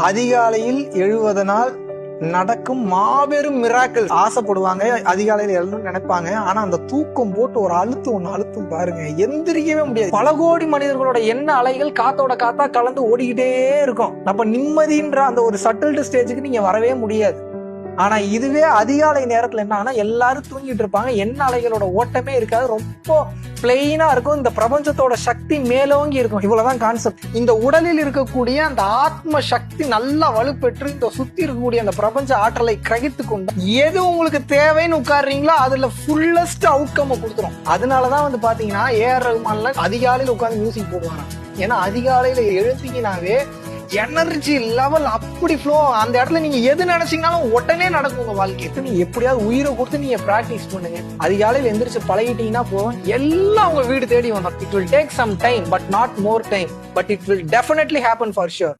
அதிகாலையில் எழுவதனால் நடக்கும் மாபெரும் மிராக்கள் ஆசைப்படுவாங்க அதிகாலையில் எழுந்து நினைப்பாங்க. ஆனா அந்த தூக்கம் போட்டு ஒரு அழுத்தம் ஒண்ணு அழுத்தம் பாருங்க. எந்திரிக்கவே முடியாது. பல கோடி மனிதர்களோட எண்ண அலைகள் காத்தோட காத்தா கலந்து ஓடிக்கிட்டே இருக்கும். நம்ம நிம்மதின்ற அந்த ஒரு சட்டில்டு ஸ்டேஜுக்கு நீங்க வரவே முடியாது. ஆனா இதுவே அதிகாலை நேரத்துல என்ன ஆனா எல்லாரும் தூங்கிட்டு இருப்பாங்க. என்ன அலைகளோட ஓட்டமே இருக்காது. ரொம்ப பிளெயினா இருக்கும். இந்த பிரபஞ்சத்தோட சக்தி மேலோங்கி இருக்கும். இவ்வளவுதான் கான்செப்ட் இந்த உடலில் இருக்கக்கூடிய அந்த ஆத்ம சக்தி நல்லா வலுப்பெற்று இந்த சுத்தி இருக்கக்கூடிய அந்த பிரபஞ்ச ஆற்றலை கிரகித்து கொண்டு எது உங்களுக்கு தேவைன்னு உட்காடுறீங்களோ அதுல ஃபுல்லஸ்ட் அவுட்கம் கொடுத்துரும். அதனாலதான் வந்து பாத்தீங்கன்னா ஏஆர் ரகுமான்ல அதிகாலையில் உட்காந்து மியூசிக் போடுவாங்க ஏன்னா அதிகாலையில எழுந்தீங்கனாவே எனர்ஜி லெவல் அப்படி ஃப்ளோ அந்த இடத்துல நீங்க எது நினைச்சீங்கனாலும் உடனே நடக்கும் உங்க வாழ்க்கை. நீ எப்படியாவது உயிரை கொடுத்து நீங்க பிராக்டிஸ் பண்ணுங்க அதிகாலையில் எந்திரிச்சு பழகிட்டீங்கன்னா போதும். எல்லாம் உங்க வீடு தேடி வந்துடும் it will take some time but not more time but it will definitely happen for sure